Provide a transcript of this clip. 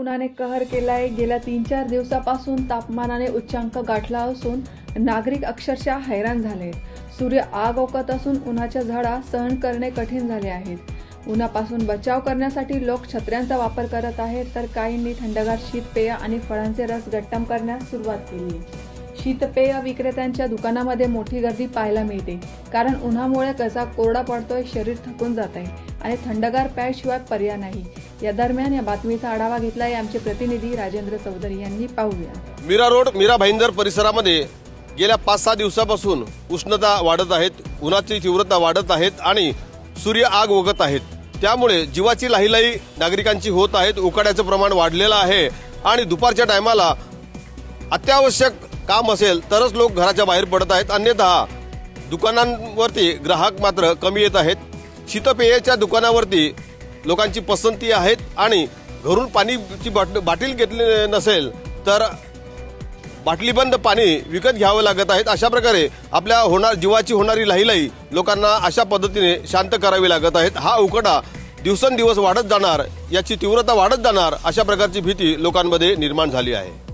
उन्हाने कहर केलाय. गेल्या तीन चार दिवसापासून तापमानाने उच्चांक गाठला असून नागरिक अक्षरशः हैराण झाले सूर्य आग ओकत असून उन्हाच्या झाडा सहन करणे कठीण झाले आहेत. उन्हापासून बचाव करण्यासाठी लोक छत्र्यांचा वापर करत आहेत तर काहींनी थंडगार शीतपेय आणि फळांचे रस गट्टम करण्यास सुरुवात केली. शीतपेय विक्रेत्यांच्या दुकानामध्ये मोठी गर्दी पाहायला मिळते. कारण उन्हामुळे कसा कोरडा पडतोय शरीर थकून जात आहे आणि थंडगार प्याशिवाय पर्याय नाही. या दरम्यान या बातमीचा आढावा घेतलाय आमचे प्रतिनिधी राजेंद्र चौधरी यांनी. पाहूया. मीरा रोड मीरा भाईंदर परिसरामध्ये गेल्या पाच सहा दिवसापासून उष्णता वाढत आहेत उन्हाची तीव्रता वाढत आहेत आणि सूर्य आग ओघत आहेत. त्यामुळे जीवाची लाहीलाही नागरिकांची होत आहेत. उकाड्याचं प्रमाण वाढलेलं आहे आणि दुपारच्या टायमाला अत्यावश्यक काम असेल तरच लोक घराच्या बाहेर पडत आहेत. अन्यथा दुकानांवरती ग्राहक मात्र कमी येत आहेत. शीतपेयाच्या दुकानावरती लोकांची पसंती आहेत आणि घरून पाणीची बाट बाटील घेतली नसेल तर बाटलीबंद पाणी विकत घ्यावं लागत आहेत. अशा प्रकारे आपल्या होणार जीवाची होणारी लाहीलाही लोकांना अशा पद्धतीने शांत करावी लागत आहेत. हा उकडा दिवसेंदिवस वाढत जाणार याची तीव्रता वाढत जाणार अशा प्रकारची भीती लोकांमध्ये निर्माण झाली आहे.